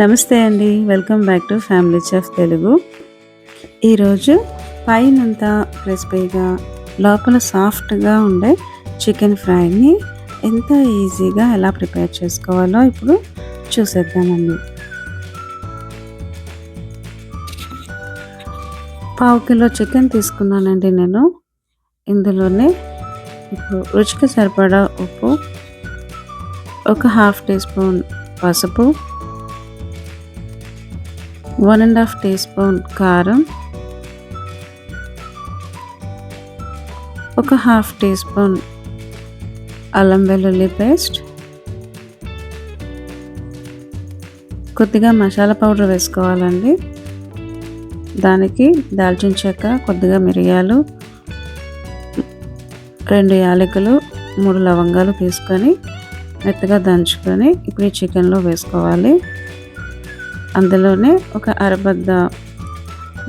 నమస్తే అండి. Welcome back to family chef Telugu ఈరోజు పైనంతా క్రిస్పీగా లోపల సాఫ్ట్గా ఉండే చికెన్ ఫ్రైని ఎంత ఈజీగా ఎలా ప్రిపేర్ చేసుకోవాలో ఇప్పుడు చూసేద్దామండి. పావు కిలో చికెన్ తీసుకున్నానండి నేను. ఇందులోనే ఇప్పుడు రుచికి సరిపడా ఉప్పు ఒక హాఫ్ టీ స్పూన్ పసుపు one and half teaspoon కారం ఒక హాఫ్ టీ స్పూన్ అల్లం వెల్లుల్లి పేస్ట్ కొద్దిగా మసాలా పౌడర్ వేసుకోవాలండి. దానికి దాల్చిన చెక్క కొద్దిగా మిరియాలు రెండు యాలకులు మూడు లవంగాలు తీసుకొని మెత్తగా దంచుకొని ఇప్పుడు ఈ చికెన్లో వేసుకోవాలి. అందులోనే ఒక అరబద్ద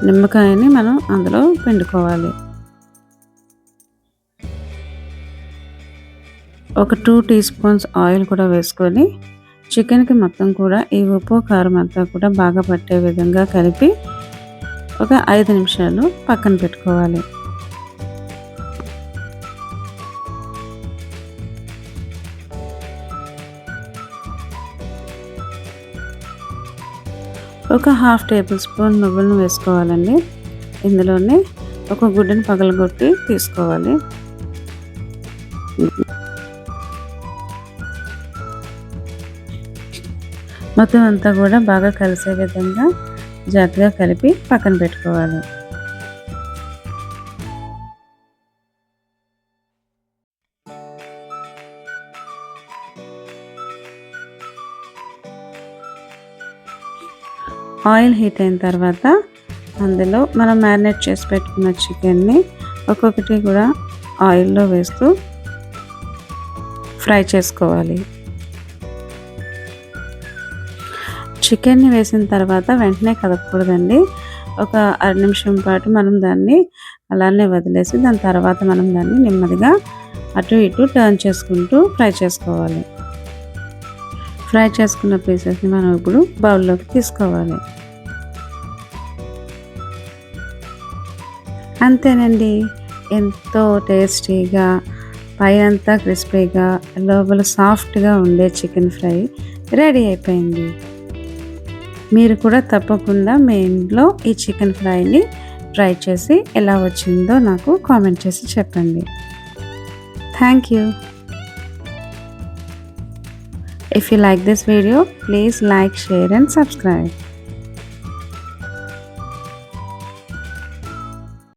నిమ్మకాయని మనం అందులో పిండుకోవాలి. ఒక టూ టీ స్పూన్స్ ఆయిల్ కూడా వేసుకొని చికెన్కి మొత్తం కూడా ఈ ఉప్పు కారం అంతా కూడా బాగా పట్టే విధంగా కలిపి ఒక ఐదు నిమిషాలు పక్కన పెట్టుకోవాలి. ఒక హాఫ్ టేబుల్ స్పూన్ నువ్వులను వేసుకోవాలండి. ఇందులోనే ఒక గుడ్డను పగలగొట్టి తీసుకోవాలి. మొత్తం అంతా కూడా బాగా కలిసే విధంగా జాగ్రత్తగా కలిపి పక్కన పెట్టుకోవాలి. ఆయిల్ హీట్ అయిన తర్వాత అందులో మనం మ్యారినేట్ చేసి పెట్టుకున్న చికెన్ని ఒక్కొక్కటి కూడా ఆయిల్లో వేస్తూ ఫ్రై చేసుకోవాలి. చికెన్ని వేసిన తర్వాత వెంటనే కదపకూడదండి. ఒక అర నిమిషం పాటు మనం దాన్ని అలానే వదిలేసి దాని తర్వాత మనం దాన్ని నెమ్మదిగా అటు ఇటు టర్న్ చేసుకుంటూ ఫ్రై చేసుకోవాలి. ఫ్రై చేసుకున్న పీసెస్ని మనం ఇప్పుడు బౌల్లోకి తీసుకోవాలి. అంతేనండి. ఎంతో టేస్టీగా పై అంతా క్రిస్పీగా లోపల సాఫ్ట్గా ఉండే చికెన్ ఫ్రై రెడీ అయిపోయింది. మీరు కూడా తప్పకుండా మీ ఇంట్లో ఈ చికెన్ ఫ్రైని ట్రై చేసి ఎలా వచ్చిందో నాకు కామెంట్ చేసి చెప్పండి. Thank you. If you like this video, please like, share and subscribe.